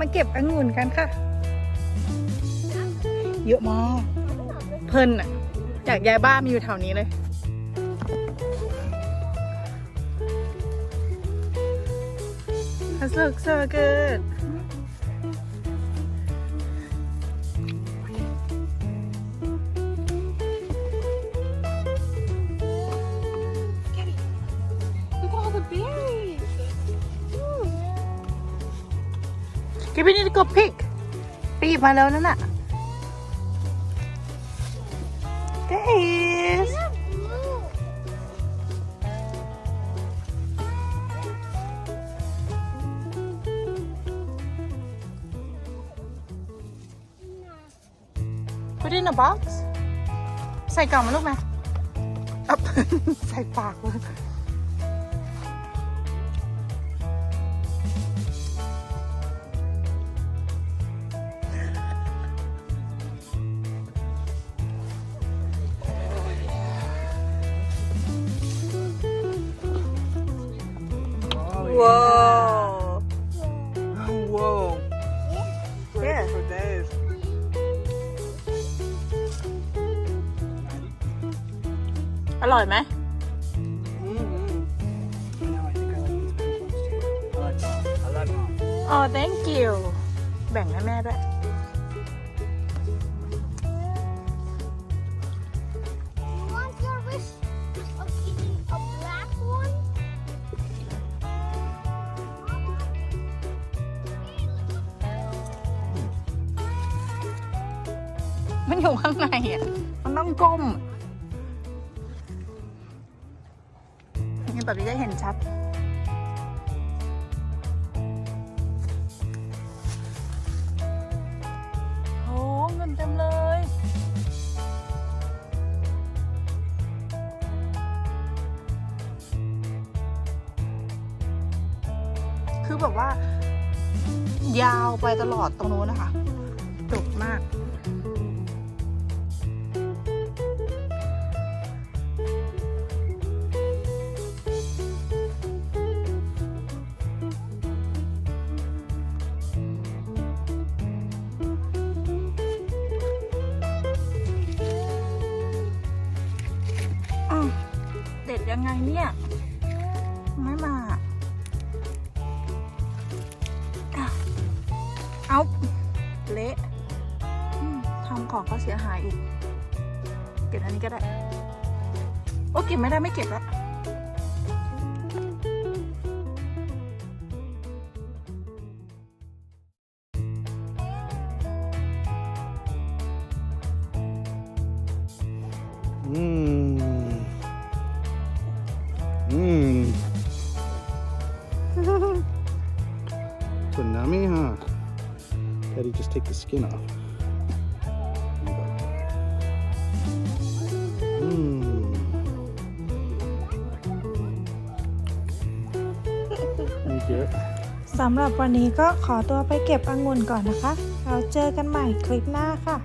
มาเก็บองุ่นกันค่ะ เยอะมากเพลินอะอยากย้ายบ้านมาอยู่แถวนี้เลย This looks so good. Give me the pig ไปหยิบมาแล้วนั่นน่ะ There he is Put in a box ใส่กล่องมาลูกไหม ใส่ปากเลย อร่อยไหม Mm-hmm. Now I think I like these mangoes too. I like them. I like them. อ๋อ thank you แบ่งให้แม่ด้วย You want your wish of eating a black one? มันอยู่ข้างในอะ มันต้องก้ม แบบนี้ได้เห็นชัด โอ้เงินเต็มเลย คือแบบว่า ยาวไปตลอดตรงนู้นนะคะดกมาก ยังไงเนี่ย ไม่มา เอาเละทำของเขาเสียหายอีก เก็บอันนี้ก็ได้ โอ้เก็บไม่ได้ไม่เก็บแล้ว Mmm. Daddy, just take the skin off. Mmm. Thank you. สำหรับวันนี้ก็ขอตัวไปเก็บองุ่นก่อนนะคะ เราเจอกันใหม่คลิปหน้าค่ะ